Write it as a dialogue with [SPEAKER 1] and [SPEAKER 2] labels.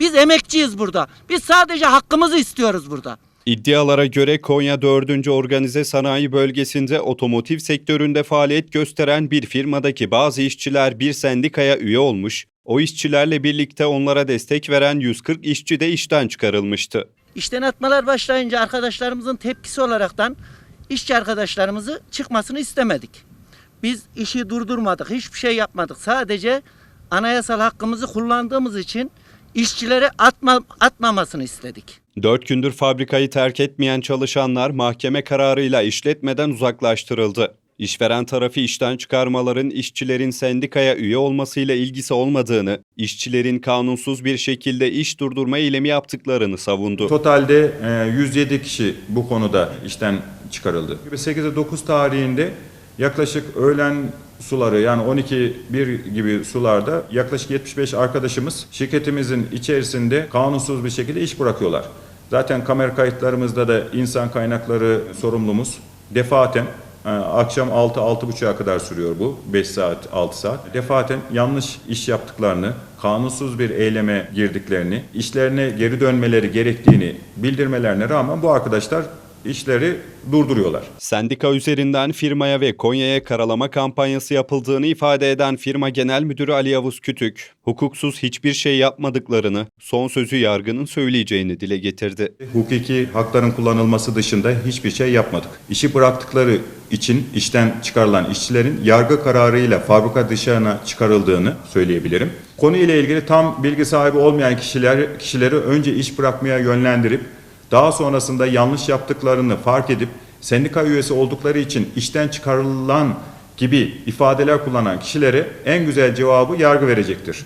[SPEAKER 1] Biz emekçiyiz burada. Biz sadece hakkımızı istiyoruz burada.
[SPEAKER 2] İddialara göre Konya 4. Organize Sanayi Bölgesi'nde otomotiv sektöründe faaliyet gösteren bir firmadaki bazı işçiler bir sendikaya üye olmuş, o işçilerle birlikte onlara destek veren 140 işçi de işten çıkarılmıştı.
[SPEAKER 1] İşten atmalar başlayınca arkadaşlarımızın tepkisi olaraktan işçi arkadaşlarımızı çıkmasını istemedik. Biz işi durdurmadık, hiçbir şey yapmadık. Sadece anayasal hakkımızı kullandığımız için işçilere atma, atmamasını istedik.
[SPEAKER 2] 4 gündür fabrikayı terk etmeyen çalışanlar mahkeme kararıyla işletmeden uzaklaştırıldı. İşveren tarafı işten çıkarmaların işçilerin sendikaya üye olmasıyla ilgisi olmadığını, işçilerin kanunsuz bir şekilde iş durdurma eylemi yaptıklarını savundu.
[SPEAKER 3] Totalde e, 107 kişi bu konuda işten çıkarıldı. 8'e 9 tarihinde yaklaşık öğlen suları yani 12-1 gibi sularda yaklaşık 75 arkadaşımız şirketimizin içerisinde kanunsuz bir şekilde iş bırakıyorlar. Zaten kamera kayıtlarımızda da insan kaynakları sorumlumuz defaten e, akşam 6-6.30'a kadar sürüyor bu 5 saat 6 saat. Defaten yanlış iş yaptıklarını, kanunsuz bir eyleme girdiklerini, işlerine geri dönmeleri gerektiğini bildirmelerine rağmen bu arkadaşlar işleri durduruyorlar.
[SPEAKER 2] Sendika üzerinden firmaya ve Konya'ya karalama kampanyası yapıldığını ifade eden firma genel müdürü Ali Yavuz Kütük, hukuksuz hiçbir şey yapmadıklarını, son sözü yargının söyleyeceğini dile getirdi.
[SPEAKER 3] Hukuki hakların kullanılması dışında hiçbir şey yapmadık. İşi bıraktıkları için işten çıkarılan işçilerin yargı kararıyla fabrika dışına çıkarıldığını söyleyebilirim. Konuyla ilgili tam bilgi sahibi olmayan kişiler kişileri önce iş bırakmaya yönlendirip daha sonrasında yanlış yaptıklarını fark edip sendika üyesi oldukları için işten çıkarılan gibi ifadeler kullanan kişilere en güzel cevabı yargı verecektir.